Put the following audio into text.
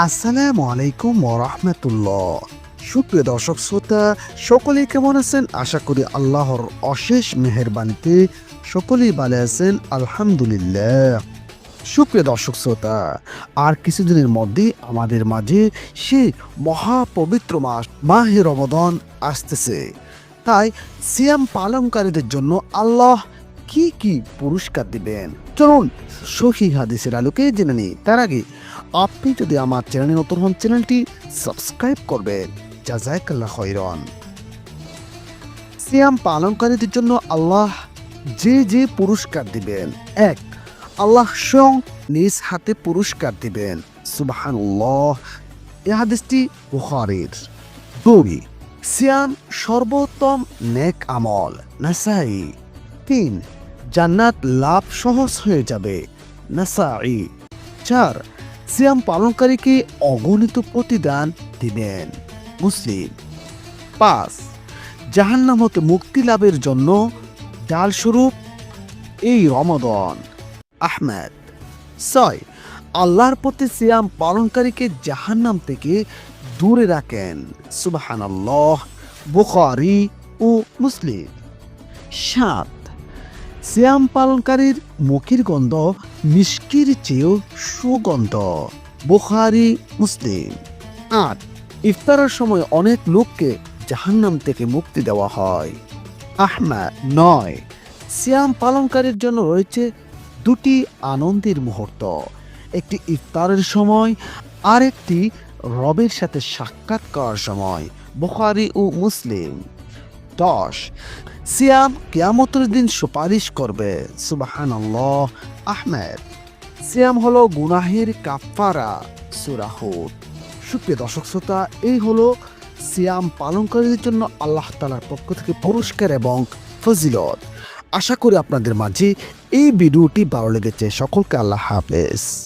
আসসালামু আলাইকুম ওরহমতুল্লাহ সুপ্রিয় দর্শক শ্রোতা, সকলেই কেমন আছেন? আশা করি আল্লাহর অশেষ মেহেরবানিতে সকলেই ভালো আছেন, আলহামদুলিল্লাহ। সুপ্রিয় দর্শক শ্রোতা, আর কিছুদিনের মধ্যে আমাদের মাঝে সে মহাপবিত্র মাস, মাহে রমদন আসতেছে। তাই সিয়াম পালনকারীদের জন্য আল্লাহ কি কি পুরস্কার দিবেন? চলুন সহি হাদিসের আলোকে জেনে নিই। তার আগে আপনি যদি আমার চ্যানেলে নতুন হন, চ্যানেলটি সাবস্ক্রাইব করবেন। জাজাকাল্লাহ খৈরন সিয়াম পালনকারীদের জন্য আল্লাহ যে যে পুরস্কার দিবেন। এক, আল্লাহ স্বয়ং নিজ হাতে পুরস্কার দিবেন। সুবাহানুল্লাহ। এ হাদিসটি বুখারীর। দুই, সিয়াম সর্বোত্তম নেক আমল। নাসাই। তিন, জান্নাত লাভ সহজ হয়ে যাবে। নাসাই। চার সিয়াম পালনকারীকে অগণিত প্রতিদান দিবেন মুসলিম। পাঁচ, জাহান্নাম হতে মুক্তি লাভের জন্য ডালস্বরূপ এই রমদন। আহমেদ, ছয়, আল্লাহর প্রতি সিয়াম পালনকারীকে জাহান্নাম থেকে দূরে রাখেন। সুবাহানাল্লাহ, বুখারি ও মুসলিম। সাত সিয়াম পালনকারীর মুখের গন্ধ মিষ্টির চেয়েও সুগন্ধ। বুখারি, মুসলিম। আট, ইফতারের সময় অনেক লোককে জাহান্নাম থেকে মুক্তি দেওয়া হয়। আহমেদ, নয়, সিয়াম পালনকারীর জন্য রয়েছে দুটি আনন্দের মুহূর্ত। একটি ইফতারের সময় আর একটি রবের সাথে সাক্ষাৎ করার সময়। বুখারি ও মুসলিম। দশ। সিয়াম কিয়ামতের দিন সুপারিশ করবে। সুবাহান আহমেদ। সিয়াম হলো গুনাহের কাফারা সুরাহুদ সুপ্রিয় দর্শক শ্রোতা, এই হলো সিয়াম পালনকারীদের জন্য আল্লাহ তালার পক্ষ থেকে পুরস্কার এবং ফজিলত। আশা করি আপনাদের মাঝে এই ভিডিওটি ভালো লেগেছে। সকলকে আল্লাহ হাফেজ।